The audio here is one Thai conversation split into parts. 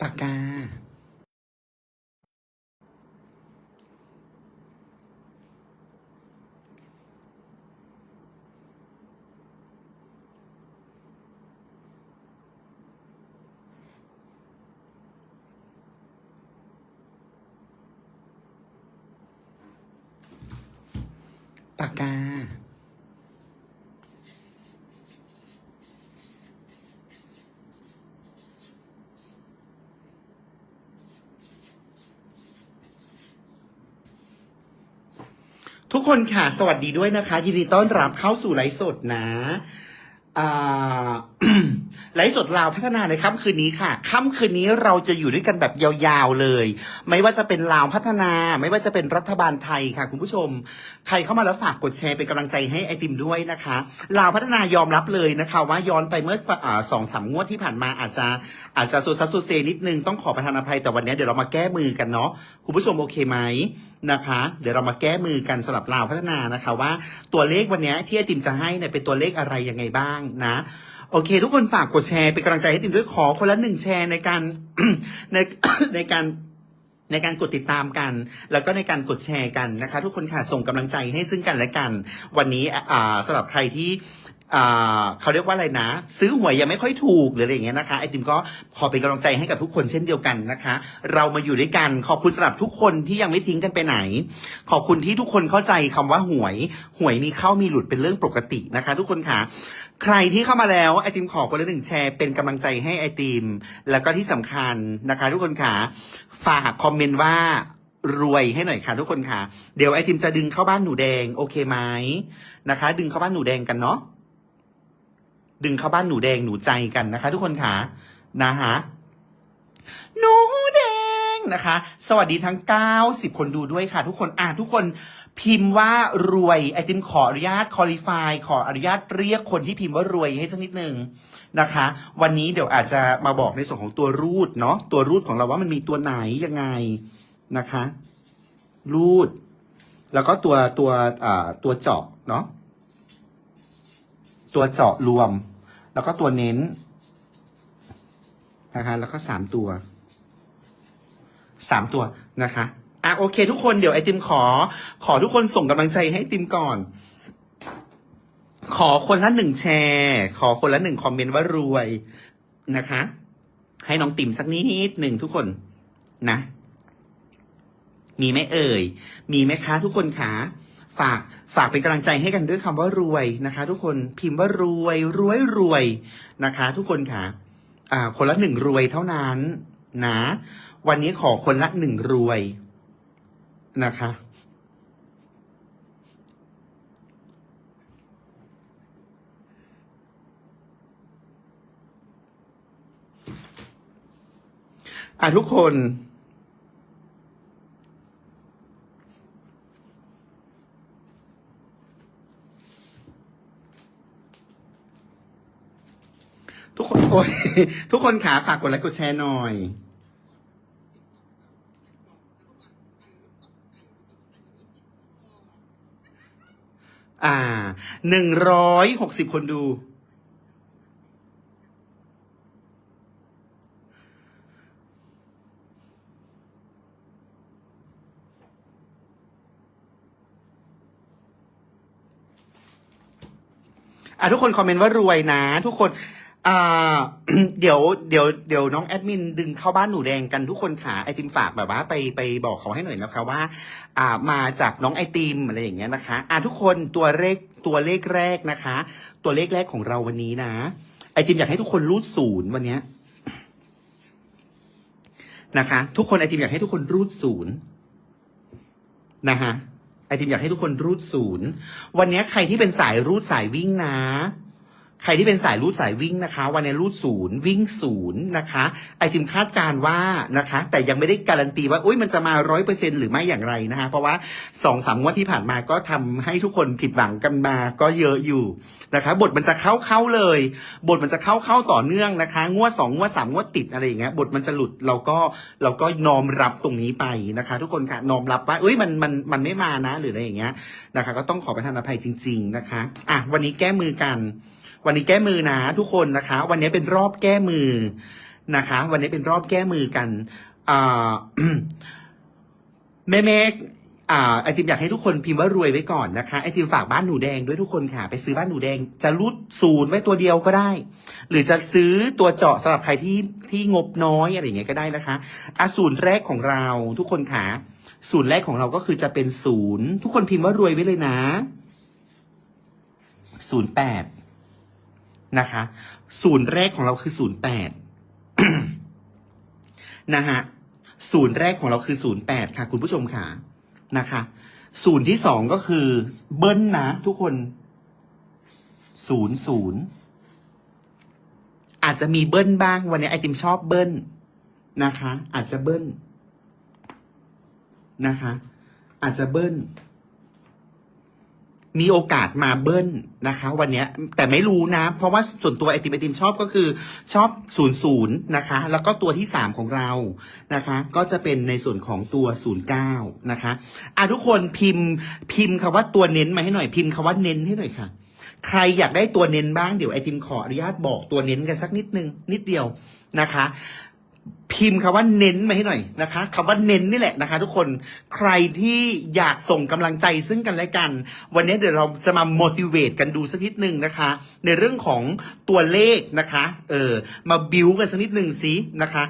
ปากกา ปากกา ทุ กคนค่ะ สวัสดีด้วยนะคะ ยินดีต้อนรับเข้าสู่ไลฟ์สดนะอ่า ไลฟ์สดลาวพัฒนาในค่ำคืนนี้ค่ะค่ำคืนนี้เราจะอยู่ด้วยกันแบบยาวๆเลย ไม่ว่าจะเป็นลาวพัฒนา ไม่ว่าจะเป็นรัฐบาลไทยค่ะ คุณผู้ชม ใครเข้ามาแล้วฝากกดแชร์เป็นกำลังใจให้ไอติมด้วยนะคะลาวพัฒนายอมรับเลยนะคะ ว่าย้อนไปเมื่อสองสามงวดที่ผ่านมาอาจจะอาจจะสุดซัดสุดเซนิดนึงต้องขอประทานอภัยแต่วันนี้เดี๋ยวเรามาแก้มือกันเนาะคุณผู้ชมโอเคไหมนะคะ เดี๋ยวเรามาแก้มือกันสำหรับลาวพัฒนานะคะว่าตัวเลขวันนี้ที่ไอติมจะให้เนี่ยเป็นตัวเลขอะไรยังไงบ้างนะ โอเค ทุกคนฝากกดแชร์เป็นกำลังใจให้ติมด้วยขอคนละหนึ่งแชร์ในการในในการในการกดติดตามกัน แล้วก็ในการกดแชร์กันนะคะ ทุกคนค่ะส่งกำลังใจให้ซึ่งกันและกัน วันนี้อ่าสำหรับใครที่อ่าเขาเรียกว่าอะไรนะ ซื้อหวยยังไม่ค่อยถูกหรืออะไรอย่างเงี้ยนะคะไอติมก็ขอเป็นกำลังใจให้กับทุกคนเช่นเดียวกันนะคะ เรามาอยู่ด้วยกันขอบคุณสำหรับทุกคนที่ยังไม่ทิ้งกันไปไหน ขอบคุณที่ทุกคนเข้าใจคำว่าหวย หวยมีเข้ามีหลุดเป็นเรื่องปกตินะคะ ทุกคนค่ะ ใครที่เข้ามาแล้วไอติมขอคนละหนึ่งแชร์เป็นกำลังใจให้ไอติม แล้วก็ที่สำคัญนะคะ ทุกคนค่ะฝากคอมเมนต์ว่ารวยให้หน่อยค่ะทุกคนค่ะ เดี๋ยวไอติมจะดึงเข้าบ้านหนูแดง โอเคไหมนะคะ ดึงเข้าบ้านหนูแดงกันเนาะดึงเข้าบ้านหนูแดงหนูใจกันนะคะ ทุกคนค่ะนะฮะหนูแดงนะคะ สวัสดีทั้ง 90 คนดูด้วยค่ะ ทุกคนอะทุกคน พิมพ์ว่ารวยไอติมขออนุญาตคอลิฟายขออนุญาตเรียกคนที่พิมพ์ว่ารวยให้สักนิดหนึ่งนะคะ วันนี้เดี๋ยวอาจจะมาบอกในส่วนของตัวรูดเนาะตัวรูดของเราว่ามันมีตัวไหนยังไงนะคะ รูด แล้วก็ตัวตัวตัวเจาะเนาะตัวเจาะรวม แล้วก็ตัวเน้นนะคะแล้วก็สามตัวสามตัวนะคะ อะโอเค ทุกคนเดี๋ยวไอติมขอ ขอทุกคนส่งกำลังใจให้ไอติมก่อน ขอคนละหนึ่งแชร์ ขอคนละหนึ่งคอมเมนต์ว่ารวยนะคะ ให้น้องติมสักนิดหนึ่งทุกคนนะ มีไหมเอ่ย มีไหมคะทุกคนคะฝากฝากเป็นกำลังใจให้กันด้วยคำว่ารวยนะคะ ทุกคนพิมพ์ว่ารวยรวยรวยนะคะ ทุกคนค่ะอ่าคนละหนึ่งรวยเท่านั้นนะ วันนี้ขอคนละหนึ่งรวย นะคะ อะทุกคนทุกคนโอ้ยทุกคนขาฝากกดไลค์กดแชร์หน่อย อ่า หนึ่งร้อยหกสิบคนดู อะทุกคนคอมเมนต์ว่ารวยนะ ทุกคนอ่าเดี๋ยวเดี๋ยวเดี๋ยวน้องแอดมินดึงเข้าบ้านหนูแดงกันทุกคนค่ะไอติมฝากแบบว่าไปไปบอกเขาให้หน่อยนะคะว่า อ่ามาจากน้องไอติมอะไรอย่างเงี้ยนะคะ อะทุกคนตัวเลข ตัวเลขแรกนะคะ ตัวเลขแรกของเราวันนี้นะ ไอติมอยากให้ทุกคนรูดศูนย์วันนี้นะคะ ทุกคนไอติมอยากให้ทุกคนรูดศูนย์นะคะไอติมอยากให้ทุกคนรูดศูนย์วันนี้ใครที่เป็นสายรูดสายวิ่งนะ ใครที่เป็นสายรูดสายวิ่งนะคะ วันนี้รูดศูนย์วิ่งศูนย์นะคะ ไอติมคาดการว่านะคะ แต่ยังไม่ได้การันตีว่าอุ้ยมันจะมาร้อยเปอร์เซ็นหรือไม่อย่างไรนะคะ เพราะว่าสองสามงวดที่ผ่านมาก็ทำให้ทุกคนผิดหวังกันมาก็เยอะอยู่นะคะ บทมันจะเข้าเข้าเลย บทมันจะเข้าเข้าต่อเนื่องนะคะ งวดสองงวดสามงวดติดอะไรอย่างเงี้ยบทมันจะหลุดเราก็เราก็น้อมรับตรงนี้ไปนะคะ ทุกคนค่ะน้อมรับว่าเอ้ยมันมันมันไม่มานะหรืออะไรอย่างเงี้ยนะคะ ก็ต้องขอประทานอภัยจริง ๆนะคะอะวันนี้แก้มือกัน วันนี้แก้มือนะทุกคนนะคะ วันนี้เป็นรอบแก้มือนะคะ วันนี้เป็นรอบแก้มือกันแม่แม่ไอติมอยากให้ทุกคนพิมพ์ว่ารวยไว้ก่อนนะคะไอติมฝากบ้านหนูแดงด้วยทุกคนค่ะ ไปซื้อบ้านหนูแดง จะรูดศูนย์ไว้ตัวเดียวก็ได้ หรือจะซื้อตัวเจาะสำหรับใครที่ที่งบน้อยอะไรอย่างเงี้ยก็ได้นะคะอะศูนย์แรกของเราทุกคนค่ะศูนย์แรกของเราก็คือจะเป็นศูนย์ทุกคนพิมพ์ว่ารวยไว้เลยนะศูนย์แปด นะคะ ศูนย์แรกของเราคือศูนย์แปดนะฮะศูนย์แรกของเราคือศูนย์แปดค่ะ คุณผู้ชมค่ะนะคะศูนย์ที่สองก็คือเบิ้ลนะทุกคนศูนย์ศูนย์อาจจะมีเบิ้ลบ้างวันนี้ไอติมชอบเบิ้ลนะคะ อาจจะเบิ้ลนะคะ อาจจะเบิ้ล มีโอกาสมาเบิ้ลนะคะ วันเนี้ยแต่ไม่รู้นะ เพราะว่าส่วนตัวไอติมไอติมชอบก็คือชอบศูนย์ศูนย์นะคะ แล้วก็ตัวที่สามของเรานะคะ ก็จะเป็นในส่วนของตัวศูนย์เก้านะคะอะทุกคนพิมพ์พิมพ์คำว่าตัวเน้นมาให้หน่อยพิมพ์คำว่าเน้นให้หน่อยค่ะ ใครอยากได้ตัวเน้นบ้างเดี๋ยวไอติมขออนุญาตบอกตัวเน้นกันสักนิดนึงนิดเดียวนะคะ พิมพ์คำว่าเน้นมาให้หน่อยนะคะคำว่าเน้นนี่แหละนะคะ ทุกคนใครที่อยากส่งกำลังใจซึ่งกันและกัน วันนี้เดี๋ยวเราจะมา motivate กันดูสักนิดนึงนะคะ ในเรื่องของตัวเลขนะคะเออมาบิวกันสักนิดหนึ่งสินะคะ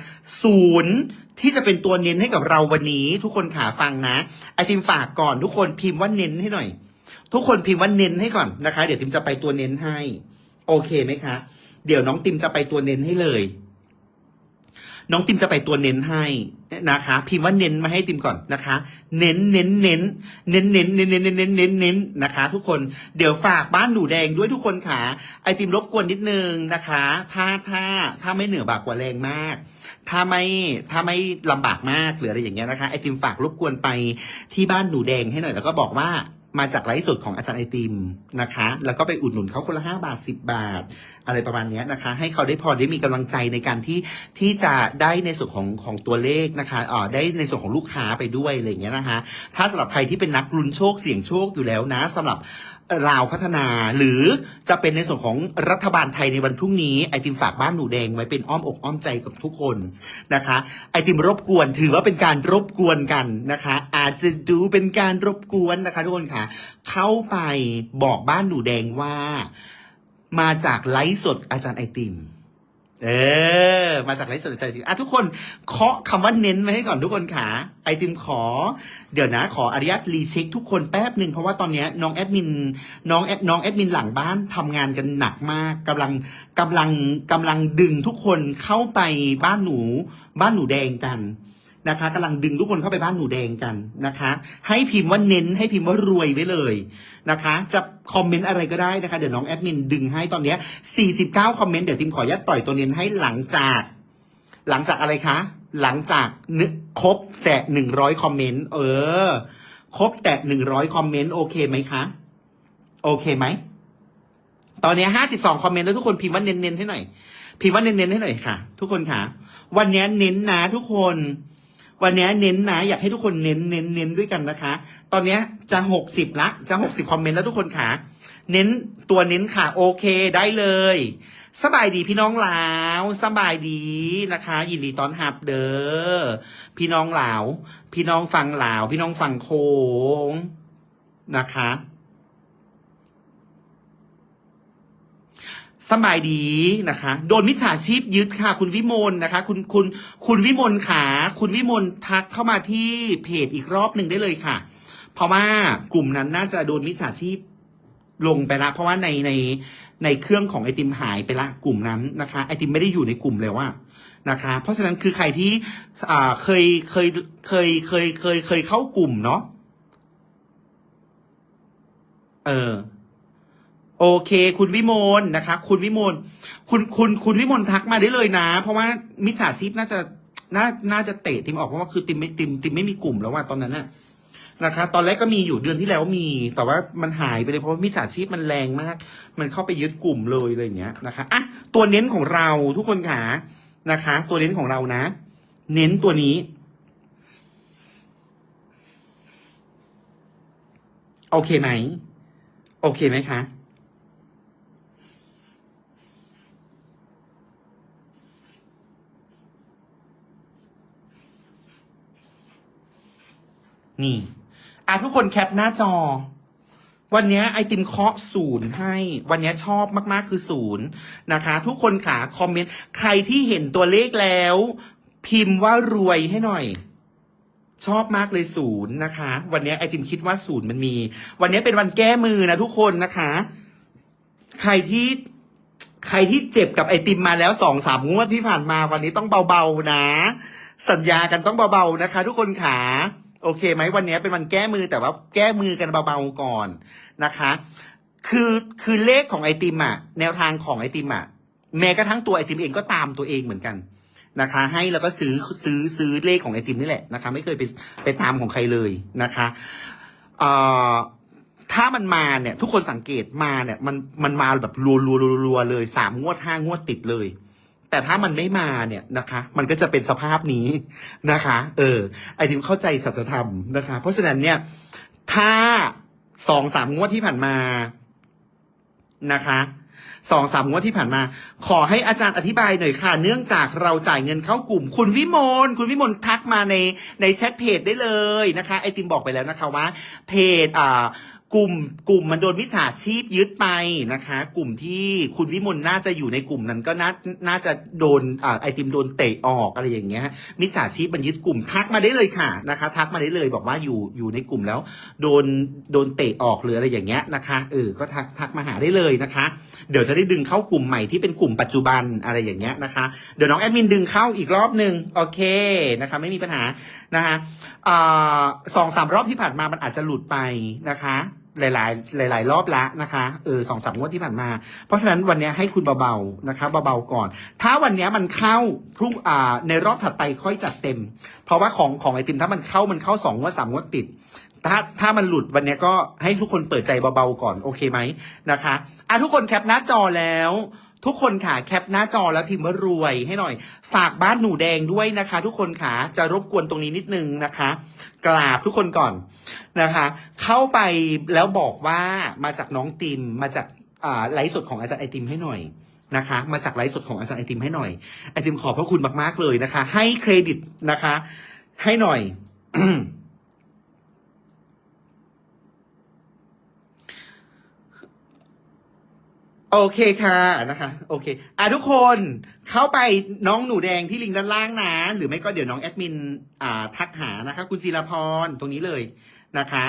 ศูนย์ที่จะเป็นตัวเน้นให้กับเราวันนี้ ทุกคนขาฟังนะไอติมฝากก่อน ทุกคนพิมพ์ว่าเน้นให้หน่อย ทุกคนพิมพ์ว่าเน้นให้ก่อนนะคะ เดี๋ยวติมจะไปตัวเน้นให้ โอเคไหมคะ เดี๋ยวน้องติมจะไปตัวเน้นให้เลย น้องติมจะไปตัวเน้นให้นะคะ พิมพ์ว่าเน้นมาให้ติมก่อนนะคะเน้นเน้นเน้นเน้นเน้นเน้นเน้นเน้นเน้นเน้นเน้นนะคะ ทุกคนเดี๋ยวฝากบ้านหนูแดงด้วยทุกคนค่ะ ไอติมรบกวนนิดนึงนะคะ ถ้าถ้าถ้าไม่เหนือบากกว่าแรงมาก ถ้าไม่ถ้าไม่ลำบากมากหรืออะไรอย่างเงี้ยนะคะไอติมฝากรบกวนไปที่บ้านหนูแดงให้หน่อยแล้วก็บอกว่า มาจากไลฟ์สดของอาจารย์ไอติมนะคะ แล้วก็ไปอุดหนุนเขาคนละห้าบาทสิบบาท อะไรประมาณนี้นะคะ ให้เขาได้พอได้มีกำลังใจในการที่ที่จะได้ในส่วนของของตัวเลขนะคะเอ่อได้ในส่วนของลูกค้าไปด้วยอะไรอย่างเงี้ยนะคะ ถ้าสำหรับใครที่เป็นนักลุ้นโชคเสี่ยงโชคอยู่แล้วนะสำหรับ ลาวพัฒนา หรือจะเป็นในส่วนของรัฐบาลไทยในวันพรุ่งนี้ ไอติมฝากบ้านหนูแดงไว้เป็นอ้อมอกอ้อมใจกับทุกคนนะคะ ไอติมรบกวนถือว่าเป็นการรบกวนกันนะคะ อาจจะดูเป็นการรบกวนนะคะทุกคนค่ะ เข้าไปบอกบ้านหนูแดงว่า มาจากไลฟ์สดอาจารย์ไอติม เออ มาจากไลฟ์สดใจจริงอะทุกคนเคาะคำว่าเน้นไว้ให้ก่อนทุกคนค่ะ ไอติมขอ เดี๋ยวนะ ขออนุญาตรีเช็คทุกคนแป๊บหนึ่งเพราะว่าตอนนี้น้องแอดมินน้องแอดน้องแอดมินหลังบ้านทำงานกันหนักมากกำลังกำลังกำลังดึงทุกคนเข้าไปบ้านหนู บ้านหนูแดงกัน นะคะกำลังดึงทุกคนเข้าไปบ้านหนูแดงกันนะคะ ให้พิมพ์ว่าเน้นให้พิมพ์ว่ารวยไว้เลยนะคะ จะคอมเมนต์อะไรก็ได้นะคะ เดี๋ยวน้องแอดมินดึงให้ตอนนี้ 49 คอมเมนต์เดี๋ยวทีมขออนุญาตปล่อยตัวเน้นให้หลังจาก หลังจากอะไรคะ หลังจากนึกครบแต่ 100 คอมเมนต์เออ ครบแต่ 100 คอมเมนต์โอเคไหมคะโอเคไหมตอนนี้ห้าสิบสองคอมเมนต์แล้วทุกคนพิมพ์ว่าเน้นๆให้หน่อยพิมพ์ว่าเน้นๆให้หน่อยค่ะ ทุกคนค่ะ วันนี้เน้นนะทุกคน วันนี้เน้นนะ อยากให้ทุกคนเน้นเน้นเน้นด้วยกันนะคะ ตอนนี้จะหกสิบละ จะหกสิบคอมเมนต์แล้วทุกคนค่ะ เน้นตัวเน้นค่ะ โอเคได้เลยสบายดีพี่น้องลาวสบายดีนะคะ ยินดีต้อนรับเด้อพี่น้องลาว พี่น้องฟังลาว พี่น้องฟังโคงนะคะ สบายดีนะคะ โดนมิจฉาชีพยึดค่ะ คุณวิมลนะคะ คุณคุณคุณวิมลขาคุณวิมลทักเข้ามาที่เพจอีกรอบหนึ่งได้เลยค่ะ เพราะว่ากลุ่มนั้นน่าจะโดนมิจฉาชีพลงไปละ เพราะว่าในในในเครื่องของไอติมหายไปละกลุ่มนั้นนะคะไอติมไม่ได้อยู่ในกลุ่มแล้วว่านะคะ เพราะฉะนั้นคือใครที่อ่าเคยเคยเคยเคยเคยเคยเข้ากลุ่มเนาะเออ โอเค คุณวิมลนะคะ คุณวิมลคุณคุณคุณวิมลทักมาได้เลยนะ เพราะว่ามิจฉาชีพน่าจะน่าน่าจะเตะติมออกเพราะว่าคือติมไม่ติมติมไม่มีกลุ่มแล้วว่าตอนนั้นน่ะนะคะ ตอนแรกก็มีอยู่เดือนที่แล้วมี แต่ว่ามันหายไปเลยเพราะว่ามิจฉาชีพมันแรงมาก มันเข้าไปยึดกลุ่มเลยอะไรอย่างเงี้ยนะคะอะตัวเน้นของเราทุกคนขานะคะ ตัวเน้นของเรานะ เน้นตัวนี้ โอเคไหม โอเคไหมคะ นี่ อะทุกคนแคปหน้าจอ วันนี้ไอติมเคาะศูนย์ให้ วันนี้ชอบมากๆคือศูนย์นะคะ ทุกคนขาคอมเมนต์ใครที่เห็นตัวเลขแล้ว พิมพ์ว่ารวยให้หน่อย ชอบมากเลยศูนย์นะคะ วันนี้ไอติมคิดว่าศูนย์มันมี วันนี้เป็นวันแก้มือนะทุกคนนะคะ ใครที่ใครที่เจ็บกับไอติมมาแล้วสองสามงวดที่ผ่านมาวันนี้ต้องเบาๆนะ สัญญากันต้องเบาๆนะคะ ทุกคนขา โอเคไหมวันนี้เป็นวันแก้มือแต่ว่าแก้มือกันเบาๆก่อนนะคะ คือคือเลขของไอติมอะแนวทางของไอติมอะแม้กระทั่งตัวไอติมเองก็ตามตัวเองเหมือนกันนะคะ ให้แล้วก็ซื้อซื้อซื้อเลขของไอติมนี่แหละนะคะ ไม่เคยไปไปตามของใครเลยนะคะเอ่อถ้ามันมาเนี่ย ทุกคนสังเกตมาเนี่ย มันมันมาแบบรัวรัวรัวรัวเลยสามงวดห้างวดติดเลย แต่ถ้ามันไม่มาเนี่ยนะคะ มันก็จะเป็นสภาพนี้นะคะ เออ ไอทิมเข้าใจสัจธรรมนะคะ เพราะฉะนั้นเนี่ย ถ้าสองสามงวดที่ผ่านมานะคะสองสามงวดที่ผ่านมา ขอให้อาจารย์อธิบายหน่อยค่ะ เนื่องจากเราจ่ายเงินเข้ากลุ่ม คุณวิมลคุณวิมลทักมาในในแชทเพจได้เลยนะคะ ไอติมบอกไปแล้วนะคะว่า เพจอ่า กลุ่มกลุ่มมันโดนมิจฉาชีพยึดไปนะคะ กลุ่มที่คุณวิมลน่าจะอยู่ในกลุ่มนั้นก็น่าน่าจะโดนอไอติมโดนเตะออกอะไรอย่างเงี้ยมิจฉาชีพมันยึดกลุ่มทักมาได้เลยค่ะนะคะ ทักมาได้เลยบอกว่าอยู่อยู่ในกลุ่มแล้ว โดนโดนเตะออกหรืออะไรอย่างเงี้ยนะคะเออก็ทักทักมาหาได้เลยนะคะ เดี๋ยวจะได้ดึงเข้ากลุ่มใหม่ที่เป็นกลุ่มปัจจุบันอะไรอย่างเงี้ยนะคะเดี๋ยวน้องแอดมินดึงเข้าอีกรอบหนึ่งโอเคนะคะไม่มีปัญหานะคะสองสามรอบที่ผ่านมามันอาจจะหลุดไปนะคะ หลาย ๆ หลาย ๆ รอบละนะคะเออสองสามงวดที่ผ่านมา เพราะฉะนั้นวันนี้ให้คุณเบาๆนะคะเบาๆก่อน ถ้าวันนี้มันเข้าพรุ่งอ่าในรอบถัดไปค่อยจัดเต็ม เพราะว่าของของไอติมถ้ามันเข้ามันเข้าสองงวดสามงวดติด ถ้าถ้ามันหลุดวันนี้ก็ให้ทุกคนเปิดใจเบาๆก่อนโอเคไหมนะคะอะทุกคนแคปหน้าจอแล้ว ทุกคนค่ะแคปหน้าจอแล้วพิมพ์ว่ารวยให้หน่อย ฝากบ้านหนูแดงด้วยนะคะ ทุกคนค่ะจะรบกวนตรงนี้นิดนึงนะคะ กราบทุกคนก่อนนะคะ เข้าไปแล้วบอกว่ามาจากน้องติมมาจากอ่าไลฟ์สดของอาจารย์ไอติมให้หน่อยนะคะ มาจากไลฟ์สดของอาจารย์ไอติมให้หน่อยไอติมขอบพระคุณมากๆเลยนะคะ ให้เครดิตนะคะ ให้หน่อย โอเคค่ะนะคะ โอเคอะทุกคนเข้าไปน้องหนูแดงที่ลิงก์ด้านล่างนะหรือไม่ก็เดี๋ยวน้องแอดมินอ่าทักหานะคะ คุณจีรพรตรงนี้เลยนะคะ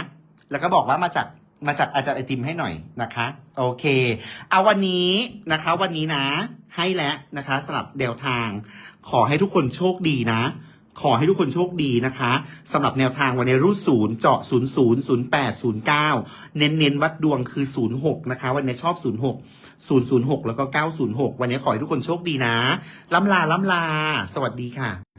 แล้วก็บอกว่ามาจากมาจากอาจารย์ไอติมให้หน่อยนะคะ โอเคเอาวันนี้นะคะ วันนี้นะ ให้แล้วนะคะสำหรับแนวทาง ขอให้ทุกคนโชคดีนะ ขอให้ทุกคนโชคดีนะคะสำหรับแนวทางวันนี้รูดศูนย์เจาะศูนย์ศูนย์ศูนย์แปดศูนย์เก้าเน้นเน้นวัดดวงคือศูนย์หกนะคะ วันนี้ชอบศูนย์หกศูนย์ศูนย์หกแล้วก็เก้าศูนย์หกวันนี้ขอให้ทุกคนโชคดีนะล้ำลาล้ำลา สวัสดีค่ะ